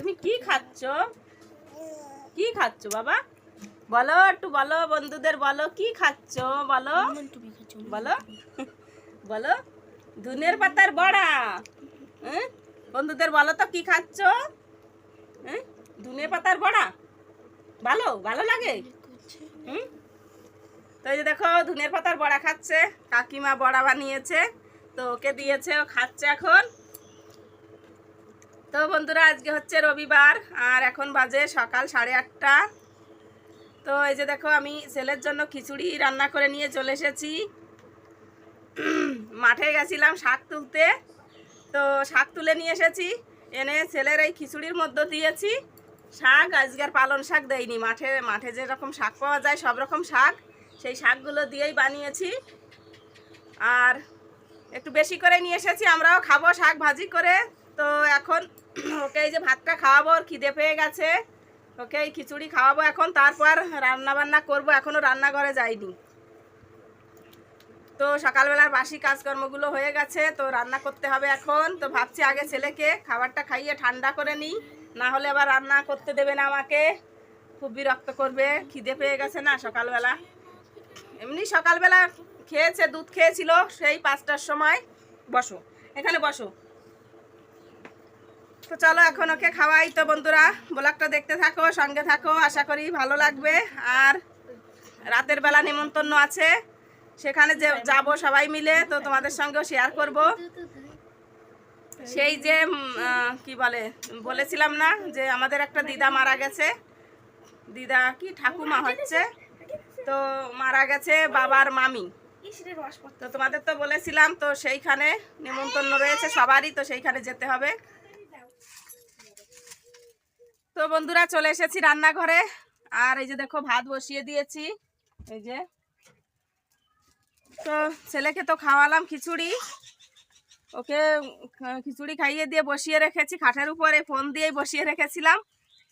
তুমি কি খাচ্ছ? কি খাচ্ছ বাবা? বলো, একটু বলো বন্ধুদের, বলো কি খাচ্ছ? বলো। বলো। বলো। ধুনের পাতার বড়া। হ্যাঁ? বন্ধুদের, বলো তো কি খাচ্ছ? হ্যাঁ? পাতার বড়া। ভালো ভালো লাগে? হুম? তো এই যে দেখো, ধুনের পাতার বড়া খাচ্ছে। কাকিমা বড়া বানিয়েছে। তো ওকে দিয়েছে, ও খাচ্ছে এখন। তো বন্ধুরা, আজকে হচ্ছে রবিবার, আর এখন বাজে সকাল সাড়ে আটটা। তো এই যে দেখো, আমি ছেলের জন্য খিচুড়ি রান্না করে নিয়ে চলে এসেছি। মাঠে গেছিলাম শাক তুলতে। তো শাক তুলে নিয়ে এসেছি। এনে ছেলের এই খিচুড়ির মধ্যে দিয়েছি। শাক আজকের পালন শাক দেয়নি মাঠে মাঠে যেরকম শাক পাওয়া যায়, সব রকম শাক। সেই শাকগুলো দিয়েই বানিয়েছি। আর একটু বেশি করে নিয়ে এসেছি। আমরাও খাব শাক ভাজি করে। তো এখন ওকে, এই যে ভাতটা খাওয়াবো, ওর খিদে পেয়ে গেছে। ওকে, এই খিচুড়ি খাওয়াবো এখন, তারপর রান্না বান্না করব এখনও রান্নাঘরে যাইনি। তো সকালবেলার বাসি কাজকর্মগুলো হয়ে গেছে, তো রান্না করতে হবে এখন। তো ভাবছি আগে ছেলেকে খাবারটা খাইয়ে ঠান্ডা করে নিই, না হলে আবার রান্না করতে দেবে না আমাকে। খুব বিরক্ত করবে, খিদে পেয়ে গেছে না সকালবেলা। এমনি সকালবেলা খেয়েছে, দুধ খেয়েছিল সেই পাঁচটার সময়। বসো, এখানে বসো। তো চলো এখন ওকে খাওয়াই। তো বন্ধুরা, ব্লগটা দেখতে থাকো, সঙ্গে থাকো, আশা করি ভালো লাগবে। আর রাতের বেলা নিমন্ত্রণ আছে। সেখানে যে যাব সবাই মিলে, তো তোমাদের সঙ্গেও শেয়ার করব। সেই যে কি বলে, বলেছিলাম না যে আমাদের একটা দিদা মারা গেছে। দিদা কি ঠাকুমা হচ্ছে। তো মারা গেছে বাবার মামি। তো তোমাদের তো বলেছিলাম, তো সেইখানে নিমন্ত্রণ রয়েছে সবারই, তো সেইখানে যেতে হবে। তো বন্ধুরা চলে এসেছি রান্নাঘরে। আর এই যে দেখো, ভাত বসিয়ে দিয়েছি। এই যে। তো ছেলেকে তো খাওয়ালাম খিচুড়ি। ওকে খিচুড়ি খাইয়ে দিয়ে বসিয়ে রেখেছি, খাটের উপরে ফোন দিয়েই বসিয়ে রেখেছিলাম।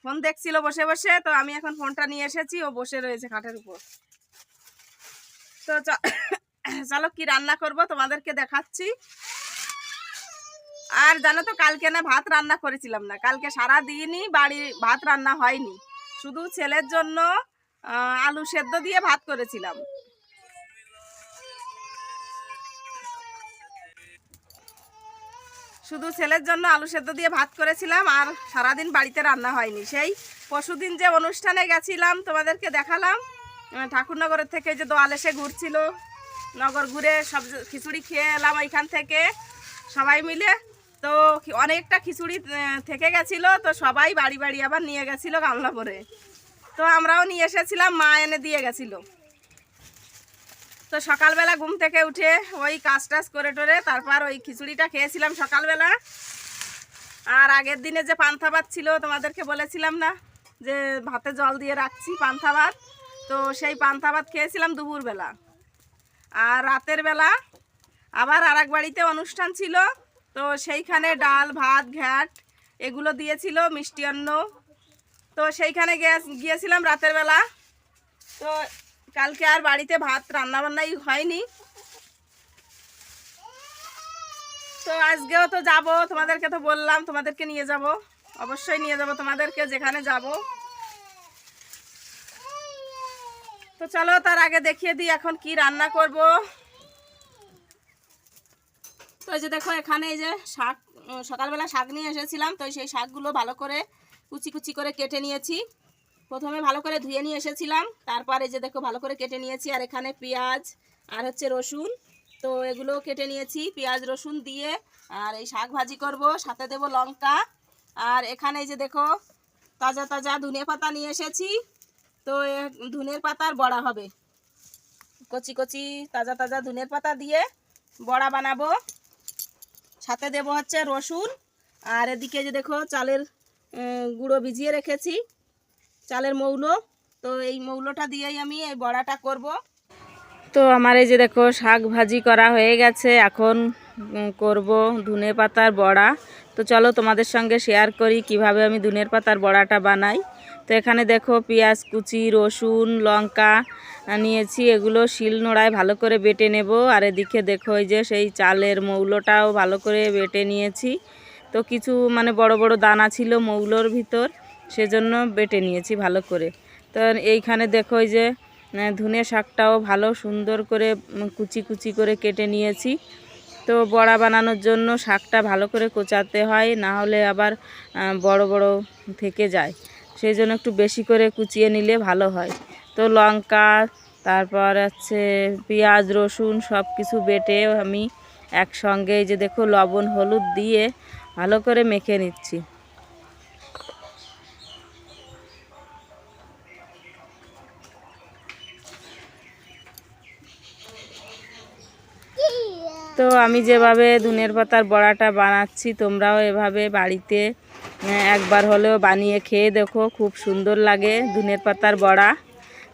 ফোন দেখছিল বসে বসে, তো আমি এখন ফোনটা নিয়ে এসেছি, ও বসে রয়েছে খাটের উপর। তো চলো কি রান্না করব তোমাদেরকে দেখাচ্ছি। আর জানো তো, কালকে না ভাত রান্না করেছিলাম না। কালকে সারা দিনই বাড়ি ভাত রান্না হয়নি। শুধু ছেলের জন্য আলু সেদ্ধ দিয়ে ভাত করেছিলাম। শুধু ছেলের জন্য আলু সেদ্ধ দিয়ে ভাত করেছিলাম, আর সারাদিন বাড়িতে রান্না হয়নি। সেই পরশুদিন যে অনুষ্ঠানে গেছিলাম, তোমাদেরকে দেখালাম। ঠাকুরনগরের থেকে যে দোয়াল এসে ঘুরছিল। নগর ঘুরে সব খিচুড়ি খেয়ে এলাম ওইখান থেকে। সবাই মিলে তো অনেকটা খিচুড়ি থেকে গেছিল, তো সবাই বাড়ি বাড়ি আবার নিয়ে গেছিল গামলা ভরে তো আমরাও নিয়ে এসেছিলাম, মা এনে দিয়ে গেছিল। তো সকালবেলা ঘুম থেকে উঠে ওই কাজ টাজ করে টোরে তারপর ওই খিচুড়িটা খেয়েছিলাম সকালবেলা। আর আগের দিনে যে পান্থা ভাত ছিল, তোমাদেরকে বলেছিলাম না, যে ভাতে জল দিয়ে রাখছি পান্থা ভাত। তো সেই পান্থা ভাত খেয়েছিলাম দুপুরবেলা। আর রাতের বেলা আবার আর বাড়িতে অনুষ্ঠান ছিল তো সেইখানে ডাল, ভাত, ঘ্যাট এগুলো দিয়েছিল মিষ্টি অন্ন। তো সেইখানে গিয়ে- গিয়েছিলাম রাতের বেলা। তো কালকে আর বাড়িতে ভাত রান্না বান্নাই হয়নি। তো আজকেও তো যাব, তোমাদেরকে তো বললাম, তোমাদেরকে নিয়ে যাব। অবশ্যই নিয়ে যাব, তোমাদেরকে যেখানে যাব। তো চলো তার আগে দেখিয়ে দিই এখন কি রান্না করব। তো এই যে দেখো, এখানে এই যে শাক সকালবেলা শাক নিয়ে এসেছিলাম, তো সেই শাকগুলো ভালো করে কুচি কুচি করে কেটে নিয়েছি। প্রথমে ভালো করে ধুয়ে নিয়ে এসেছিলাম, তারপরে যে দেখো, ভালো করে কেটে নিয়েছি, আর এখানে পেঁয়াজ আর হচ্ছে রসুন। তো এগুলো কেটে নিয়েছি, পেঁয়াজ, রসুন দিয়ে, আর এই শাক ভাজি করব, সাথে দেব লঙ্কা। আর এখানে এই যে দেখো, তাজা তাজা ধনে পাতা নিয়ে এসেছি, তো ধনের পাতার বড়া হবে। কচি কচি তাজা তাজা ধনের পাতা দিয়ে বড়া বানাবো। সাথে দেব হচ্ছে রসুন। আর এদিকে যে দেখো চালের গুঁড়ো ভিজিয়ে রেখেছি, চালের মৌলো। তো এই মৌলোটা দিয়েই আমি এই বড়াটা করব। তো আমার এই যে দেখো শাক ভাজি করা হয়ে গেছে, এখন করব ধনে পাতার বড়া। তো চলো তোমাদের সঙ্গে শেয়ার করি কীভাবে আমি ধনের পাতার বড়াটা বানাই। তো এখানে দেখো পেঁয়াজ, কুচি, রসুন, লঙ্কা নিয়েছি। এগুলো শিল নোড়ায় ভালো করে বেটে নেব। আর এদিকে দেখো এই যে সেই চালের মৌলোটাও ভালো করে বেটে নিয়েছি। তো কিছু মানে বড় বড় দানা ছিল মৌলোর ভিতর, সেজন্য বেটে নিয়েছি ভালো করে। তো এইখানে দেখো এই যে ধুনে শাকটাও ভালো সুন্দর করে কুচি কুচি করে কেটে নিয়েছি। তো বড়া বানানোর জন্য শাকটা ভালো করে কোচাতে হয়, না হলে আবার বড় বড় থেকে যায়। সেই জন্য একটু বেশি করে কুচিয়ে নিলে ভালো হয়। তো লঙ্কা, তারপর হচ্ছে পেঁয়াজ, রসুন সব কিছু বেটে আমি একসঙ্গে যে দেখো লবণ, হলুদ দিয়ে ভালো করে মেখে নিচ্ছি। তো আমি যেভাবে ধনের পাতার বড়াটা বানাচ্ছি, তোমরাও এভাবে বাড়িতে একবার হলেও বানিয়ে খেয়ে দেখো, খুব সুন্দর লাগে ধনের পাতার বড়া।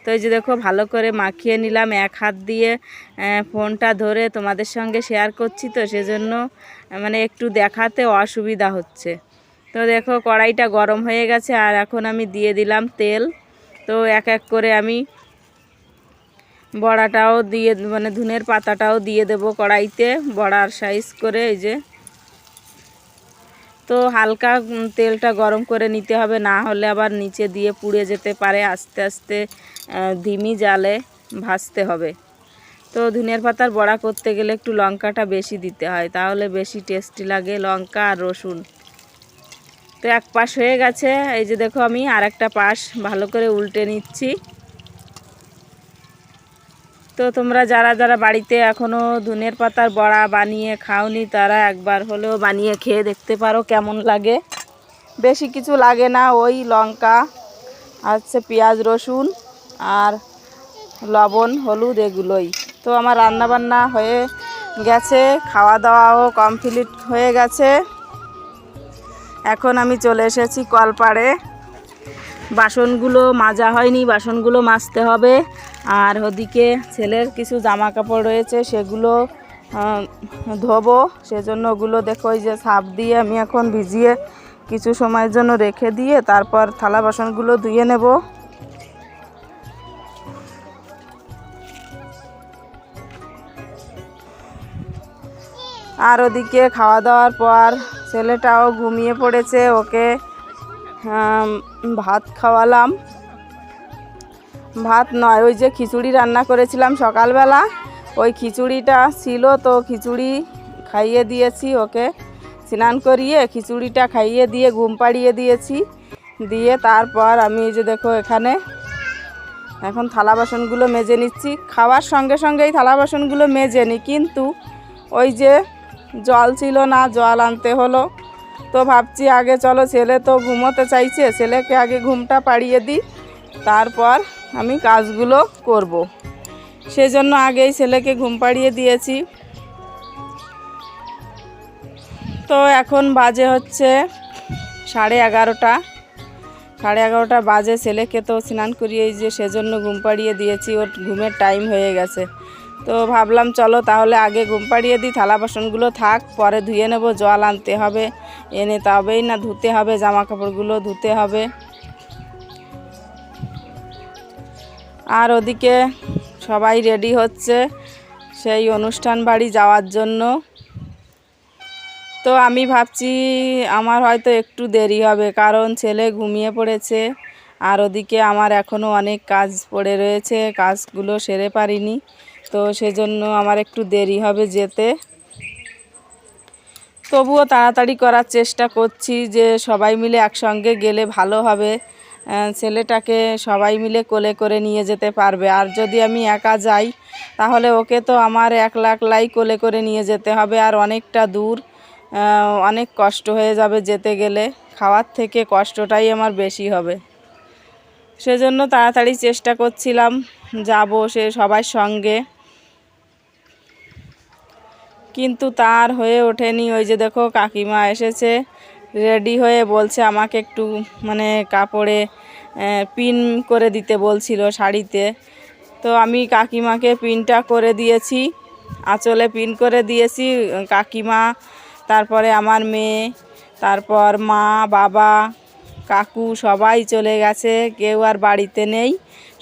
তো এই যে দেখো, ভালো করে মাখিয়ে নিলাম এক হাত দিয়ে। ফোনটা ধরে তোমাদের সঙ্গে শেয়ার করছি তো, সেজন্য মানে একটু দেখাতে অসুবিধা হচ্ছে। তো দেখো, কড়াইটা গরম হয়ে গেছে, আর এখন আমি দিয়ে দিলাম তেল। তো এক এক করে আমি বড়াটাও দিয়ে মানে ধুনের পাতাটাও দিয়ে দেব কড়াইতে, বড়ার সাইজ করে, এই যে। তো হালকা তেলটা গরম করে নিতে হবে, না হলে আবার নিচে দিয়ে পুড়ে যেতে পারে। আস্তে আস্তে ধিমি জালে ভাজতে হবে। তো ধনের পাতার বড়া করতে গেলে একটু লঙ্কাটা বেশি দিতে হয়, তাহলে বেশি টেস্টি লাগে লঙ্কা আর রসুন। তো এক পাশ হয়ে গেছে, এই যে দেখো আমি আর একটা পাশ ভালো করে উল্টে নিচ্ছি। তো তোমরা যারা যারা বাড়িতে এখনও ধনের পাতার বড়া বানিয়ে খাওনি, তারা একবার হলেও বানিয়ে খেয়ে দেখতে পারো কেমন লাগে। বেশি কিছু লাগে না, ওই লঙ্কা হচ্ছে পেঁয়াজ, রসুন আর লবণ, হলুদ এগুলোই। তো আমার রান্না বান্না হয়ে গেছে খাওয়া দাওয়াও কমপ্লিট হয়ে গেছে। এখন আমি চলে এসেছি কলপাড়ে। বাসনগুলো মাজা হয়নি, বাসনগুলো মাজতে হবে। আর ওদিকে ছেলের কিছু জামা কাপড় রয়েছে, সেগুলো ধোবো। সেজন্য ওগুলো দেখো ওই যে সাপ দিয়ে আমি এখন ভিজিয়ে কিছু সময়ের জন্য রেখে দিয়ে তারপর থালা বাসনগুলো ধুয়ে নেব। আর ওদিকে খাওয়া দাওয়ার পর ছেলেটাও ঘুমিয়ে পড়েছে, ওকে ভাত খাওয়ালাম। ভাত নয়, ওই যে খিচুড়ি রান্না করেছিলাম সকালবেলা। ওই খিচুড়িটা ছিল তো খিচুড়ি খাইয়ে দিয়েছি ওকে। স্নান করিয়ে খিচুড়িটা খাইয়ে দিয়ে ঘুম পাড়িয়ে দিয়েছি। দিয়ে তারপর আমি এই যে দেখো এখানে এখন থালা বাসনগুলো মেজে নিচ্ছি। খাওয়ার সঙ্গে সঙ্গেই থালা বাসনগুলো মেজে নিই কিন্তু ওই যে জল ছিল না, জল আনতে হলো। তো ভাবছি আগে চলো ছেলে তো ঘুমোতে চাইছে, ছেলেকে আগে ঘুমটা পাড়িয়ে দিই। তারপর আমি কাজগুলো করব। সেজন্য আগেই ছেলেকে ঘুম পাড়িয়ে দিয়েছি। তো এখন বাজে হচ্ছে সাড়ে এগারোটা। সাড়ে এগারোটা বাজে, ছেলেকে তো স্নান করিয়ে যে সেজন্য ঘুম পাড়িয়ে দিয়েছি, ওর ঘুমের টাইম হয়ে গেছে। তো ভাবলাম চলো তাহলে আগে ঘুম পাড়িয়ে দিই, থালা বাসনগুলো থাক, পরে ধুয়ে নেব, জল আনতে হবে, এনে তবেই না ধুতে হবে, জামা কাপড়গুলো ধুতে হবে। আর ওদিকে সবাই রেডি হচ্ছে সেই অনুষ্ঠান বাড়ি যাওয়ার জন্য। তো আমি ভাবছি আমার হয়তো একটু দেরি হবে, কারণ ছেলে ঘুমিয়ে পড়েছে আর ওদিকে আমার এখনও অনেক কাজ পড়ে রয়েছে, কাজগুলো সেরে পারিনি। তো সেজন্য আমার একটু দেরি হবে যেতে। তবুও তাড়াতাড়ি করার চেষ্টা করছি যে সবাই মিলে একসঙ্গে গেলে ভালো হবে। ছেলেটাকে সবাই মিলে কোলে করে নিয়ে যেতে পারবে। আর যদি আমি একা যাই, তাহলে ওকে তো আমার একলা একলাই কোলে করে নিয়ে যেতে হবে। আর অনেকটা দূর অনেক কষ্ট হয়ে যাবে যেতে গেলে। খাওয়ার থেকে কষ্টটাই আমার বেশি হবে। সেজন্য তাড়াতাড়ি চেষ্টা করছিলাম, যাব সে সবার সঙ্গে। কিন্তু তার হয়ে ওঠেনি। ওই যে দেখো কাকিমা এসেছে। রেডি হয়ে বলছে আমাকে একটু মানে কাপড়ে পিন করে দিতে বলছিল শাড়িতে। তো আমি কাকিমাকে পিনটা করে দিয়েছি, আঁচলে পিন করে দিয়েছি, কাকিমা, তারপরে আমার মেয়ে, তারপর মা, বাবা, কাকু সবাই চলে গেছে, কেউ আর বাড়িতে নেই,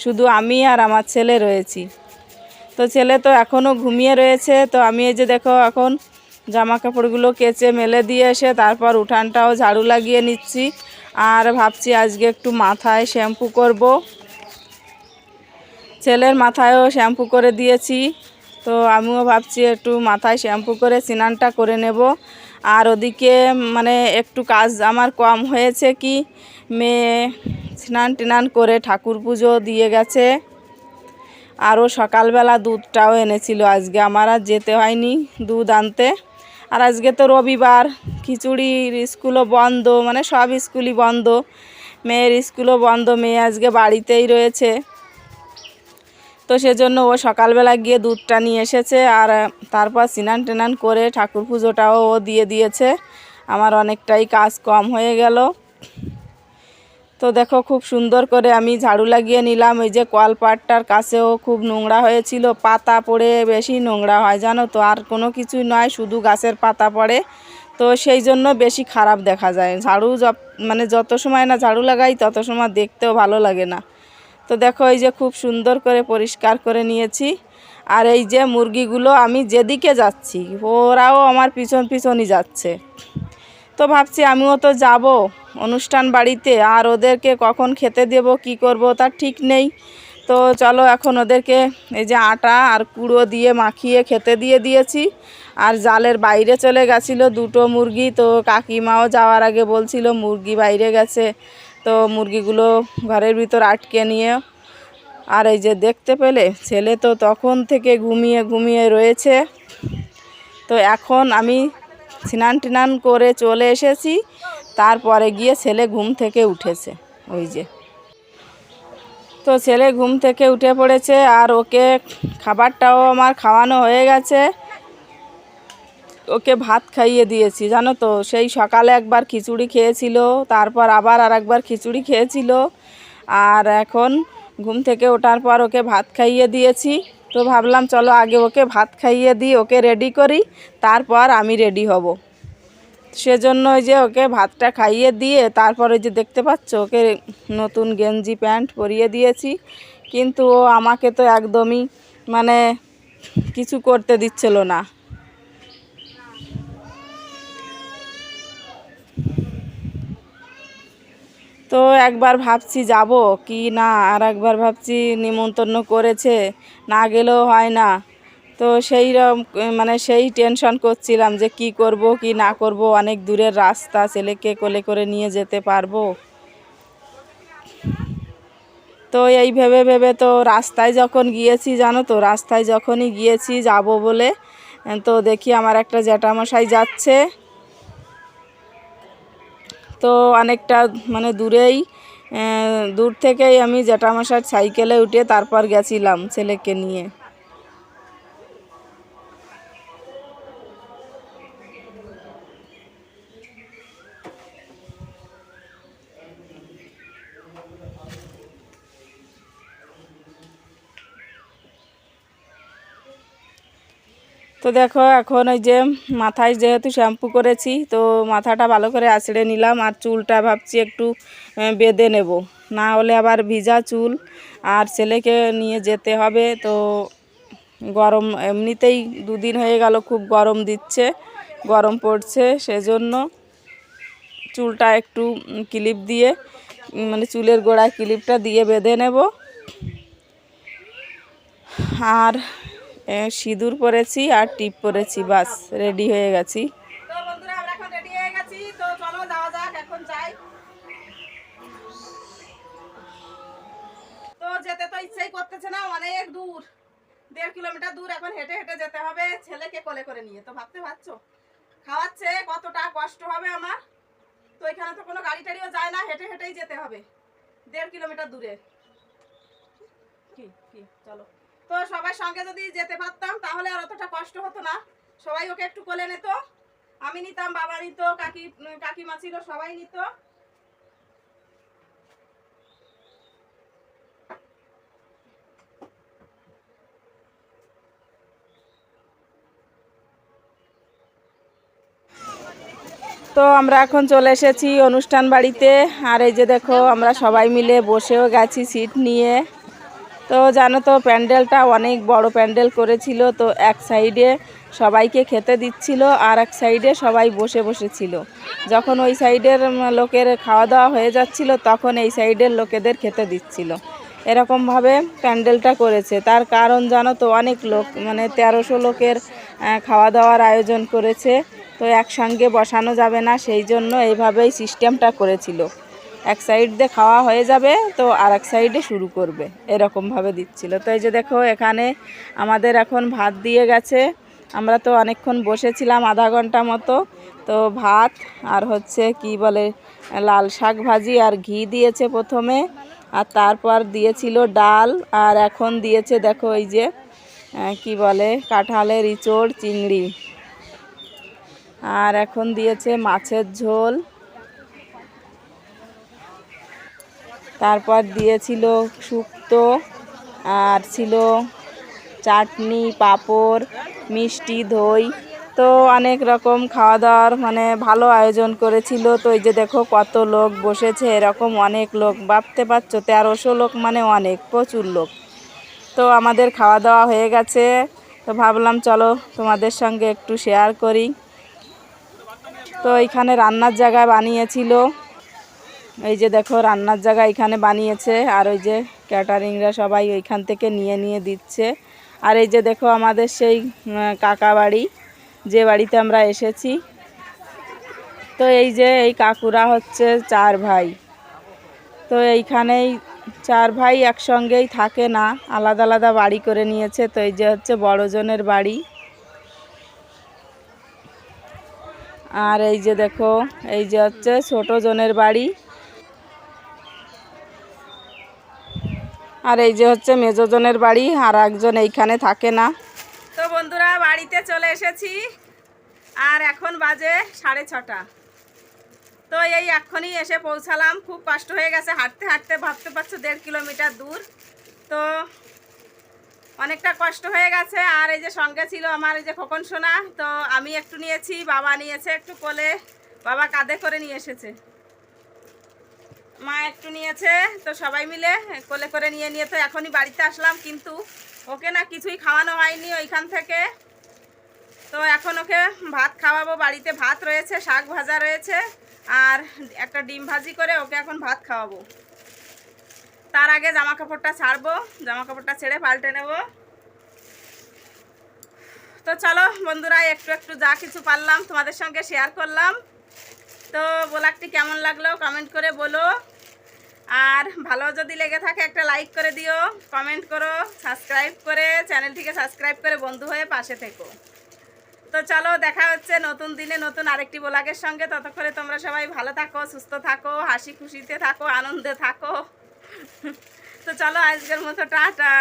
শুধু আমি আর আমার ছেলে রয়েছি। তো ছেলে তো এখনও ঘুমিয়ে রয়েছে, তো আমি এই যে দেখো এখন জামা কাপড়গুলো কেচে মেলে দিয়ে এসে তারপর উঠানটাও ঝাড়ু লাগিয়ে নিচ্ছি। আর ভাবছি আজকে একটু মাথায় শ্যাম্পু করব। ছেলের মাথায়ও শ্যাম্পু করে দিয়েছি। তো আমিও ভাবছি একটু মাথায় শ্যাম্পু করে স্নানটা করে নেব। আর ওদিকে মানে একটু কাজ আমার কম হয়েছে কি, মেয়ে স্নান টিনান করে ঠাকুর পুজো দিয়ে গেছে। আরও সকালবেলা দুধটাও এনেছিল আজকে, আমার আর যেতে হয়নি দুধ আনতে। আর আজকে তো রবিবার খিচুড়ির স্কুলও বন্ধ মানে সব স্কুলই বন্ধ। মেয়ের স্কুলও বন্ধ, মেয়ে আজকে বাড়িতেই রয়েছে। তো সেজন্য ও সকালবেলা গিয়ে দুধটা নিয়ে এসেছে আর তারপর স্নান টেনান করে ঠাকুর পুজোটাও ও দিয়ে দিয়েছে। আমার অনেকটাই কাজ কম হয়ে গেল। তো দেখো খুব সুন্দর করে আমি ঝাড়ু লাগিয়ে নিলাম। ওই যে কলপাটটার কাছেও খুব নোংরা হয়েছিল। পাতা পড়ে বেশি নোংরা হয়, জানো তো? আর কোনো কিছুই নয়, শুধু গাছের পাতা পড়ে। তো সেই জন্য বেশি খারাপ দেখা যায়। ঝাড়ু মানে যত সময় না ঝাড়ু লাগাই, তত সময় দেখতেও ভালো লাগে না। তো দেখো এই যে খুব সুন্দর করে পরিষ্কার করে নিয়েছি। আর এই যে মুরগিগুলো আমি যেদিকে যাচ্ছি, ওরাও আমার পিছন পিছনই যাচ্ছে। তো ভাবছি আমিও তো যাব। অনুষ্ঠান বাড়িতে। আর ওদেরকে কখন খেতে দেব, কি করব, তার ঠিক নেই। তো চলো এখন ওদেরকে এই যে আটা আর কুড়ো দিয়ে মাখিয়ে খেতে দিয়ে দিয়েছি। আর জালের বাইরে চলে গেছিল দুটো মুরগি। তো কাকিমাও যাওয়ার আগে বলছিল মুরগি বাইরে গেছে। তো মুরগিগুলো ঘরের ভিতর আটকে নিয়ে। আর এই যে দেখতে পেলে, ছেলে তো তখন থেকে ঘুমিয়ে ঘুমিয়ে রয়েছে। তো এখন আমি স্নান টিনান করে চলে এসেছি। তারপরে গিয়ে ছেলে ঘুম থেকে উঠেছে, ওই যে। তো ছেলে ঘুম থেকে উঠে পড়েছে আর ওকে খাবারটাও আমার খাওয়ানো হয়ে গেছে। ওকে ভাত খাইয়ে দিয়েছি, জানো তো? সেই সকালে একবার খিচুড়ি খেয়েছিল, তারপর আবার আর একবার খিচুড়ি খেয়েছিল। আর এখন ঘুম থেকে ওঠার পর ওকে ভাত খাইয়ে দিয়েছি। তো ভাবলাম চলো আগে ওকে ভাত খাইয়ে দিই, ওকে রেডি করি, তারপর আমি রেডি হব। সেজন্য ওই যে ওকে ভাতটা খাইয়ে দিয়ে তারপরে যে দেখতে পাচ্ছ, ওকে নতুন গেঞ্জি প্যান্ট পরিয়ে দিয়েছি। কিন্তু ও আমাকে তো একদমই মানে কিছু করতে দিচ্ছিল না। তো একবার ভাবছি যাব কি না আর একবার ভাবছি নিমন্ত্রণ করেছে, না গেলেও হয় না। তো সেই মানে সেই টেনশন করছিলাম যে কি করব, কি না করব, অনেক দূরের রাস্তা, ছেলেকে কোলে করে নিয়ে যেতে পারব। তো এই ভেবে ভেবে তো রাস্তায় যখন গিয়েছি, জানো তো, রাস্তায় যখনই গিয়েছি যাব বলে, তো দেখি আমার একটা জ্যাঠামশাই যাচ্ছে। তো অনেকটা মানে দূরেই দূর থেকেই আমি জ্যাঠামশার সাইকেলে উঠে তারপর গেছিলাম ছেলেকে নিয়ে। তো দেখো, এখন ওই যে মাথায় যেহেতু শ্যাম্পু করেছি, তো মাথাটা ভালো করে আছড়ে নিলাম আর চুলটা ভাবছি একটু বেঁধে নেব। না হলে আবার ভিজা চুল আর ছেলেকে নিয়ে যেতে হবে, তো গরম এমনিতেই দুদিন হয়ে গেল খুব গরম দিচ্ছে, গরম পড়ছে সেজন্য চুলটা একটু ক্লিপ দিয়ে মানে চুলের গোড়ায় ক্লিপটা দিয়ে বেঁধে নেব। আর সিঁদুর পরেছি আর টিপ পরেছি, বাস রেডি হয়ে গেছি। যেতে তো করতেছে না, অনেক দূর। দেড় কিলোমিটার দূর এখন হেঁটে হেঁটে যেতে হবে, ছেলেকে কোলে করে নিয়ে। তো ভাবতে পারছ? খাওয়াচ্ছে, কতটা কষ্ট হবে আমার। তো এখানে তো কোনো গাড়ি টাড়িও যায় না, হেঁটে হেঁটেই যেতে হবে। দেড় কিলোমিটার দূরে। কি কি, চলো। তো সবার সঙ্গে যদি যেতে পারতাম, তাহলে আর অতটা কষ্ট হতো না। সবাই ওকে একটু কোলে নিত। আমি নিতাম, বাবা নিত, কাকি কাকিমা ছিল, সবাই নিত। তো আমরা এখন চলে এসেছি অনুষ্ঠান বাড়িতে। আর এই যে দেখো, আমরা সবাই মিলে বসেও গেছি সিট নিয়ে। তো জানো তো, প্যান্ডেলটা অনেক বড় প্যান্ডেল করেছিল, তো এক সাইডে সবাইকে খেতে দিচ্ছিল আর এক সাইডে সবাই বসে বসে ছিল। যখন ওই সাইডের লোকের খাওয়া দাওয়া হয়ে যাচ্ছিল, তখন এই সাইডের লোকেদের খেতে দিচ্ছিল। এরকমভাবে প্যান্ডেলটা করেছে। তার কারণ জানো তো, অনেক লোক মানে তেরোশো লোকের খাওয়া দাওয়ার আয়োজন করেছে। তো একসঙ্গে বসানো যাবে না, সেই জন্য এইভাবেই সিস্টেমটা করেছিল। এক সাইড দিয়ে খাওয়া হয়ে যাবে, তো আর এক সাইডে শুরু করবে। এরকমভাবে দিচ্ছিল। তো এই যে দেখো, এখানে আমাদের এখন ভাত দিয়ে গেছে। আমরা তো অনেকক্ষণ বসেছিলাম আধা ঘণ্টা মতো। তো ভাত আর হচ্ছে কি বলে, লাল শাক ভাজি আর ঘি দিয়েছে প্রথমে। আর তারপর দিয়েছিল ডাল। আর এখন দিয়েছে দেখো এই যে কি বলে, কাঁঠালের ইঁচড়, চিংড়ি। আর এখন দিয়েছে মাছের ঝোল। তারপর দিয়েছিল শুক্তো আর ছিল চাটনি, পাঁপড়, মিষ্টি, দই। তো অনেক রকম খাওয়া দাওয়ার মানে ভালো আয়োজন করেছিল। তো এই যে দেখো কত লোক বসেছে, এরকম অনেক লোক। ভাবতে পারছ, তেরোশো লোক মানে অনেক, প্রচুর লোক। তো আমাদের খাওয়া দাওয়া হয়ে গেছে। তো ভাবলাম চলো তোমাদের সঙ্গে একটু শেয়ার করি। তো এইখানে রান্নার জায়গায় বানিয়েছিল। এই যে দেখো, রান্নার জায়গা এখানে বানিয়েছে, আর ওই যে ক্যাটারিংরা সবাই ওইখান থেকে নিয়ে নিয়ে দিচ্ছে। আর এই যে দেখো, আমাদের সেই কাকা বাড়ি, যে বাড়িতে আমরা এসেছি। তো এই যে এই কাকুরা হচ্ছে চার ভাই। তো এইখানেই চার ভাই একসঙ্গেই থাকে না, আলাদা আলাদা বাড়ি করে নিয়েছে। তো এই যে হচ্ছে বড়জনের বাড়ি। আর এই যে দেখো, এই যে হচ্ছে ছোট জনের বাড়ি। আর এই যে হচ্ছে মেজোজনের বাড়ি, আর একজন এইখানে থাকে না। তো বন্ধুরা, বাড়িতে চলে এসেছি। আর এখন বাজে সাড়ে ছটা। তো এই এখনই এসে পৌঁছালাম। খুব কষ্ট হয়ে গেছে। হাঁটতে হাঁটতে ভাবতে পারছ, দেড় কিলোমিটার দূর। তো অনেকটা কষ্ট হয়ে গেছে। আর এই যে সঙ্গে ছিল আমার এই যে খোকন সোনা। তো আমি একটু নিয়েছি, বাবা নিয়েছে একটু কোলে। বাবা কাঁধে করে নিয়ে এসেছে। মা একটু নিয়েছে, তো সবাই মিলে কোলে করে নিয়ে নিয়ে তো এখনই বাড়িতে আসলাম, কিন্তু ওকে না কিছুই খাওয়ানো হয়নি ওইখান থেকে। তো এখন ওকে ভাত খাওয়াবো, বাড়িতে ভাত রয়েছে, শাক ভাজা রয়েছে, আর একটা ডিম ভাজি করে ওকে এখন ভাত খাওয়াবো। তার আগে জামা কাপড়টা ছাড়বো জামা কাপড়টা ছেড়ে পাল্টে নেব। তো চলো বন্ধুরা, একটু একটু যা কিছু পারলাম তোমাদের সঙ্গে শেয়ার করলাম। তো ব্লগটি কেমন লাগল কমেন্ট করে বলো। আর ভালো যদি লেগে থাকে একটা লাইক করে দিও কমেন্ট করো সাবস্ক্রাইব করে চ্যানেলটিকে সাবস্ক্রাইব করে বন্ধু হয়ে পাশে থেকো। তো চলো, দেখা হচ্ছে নতুন দিনে নতুন আরেকটি ব্লগের সঙ্গে। ততক্ষণে তোমরা সবাই ভালো থাকো, সুস্থ থাকো, হাসি খুশিতে থাকো, আনন্দে থাকো। তো চলো, আজকের মতো টাটা।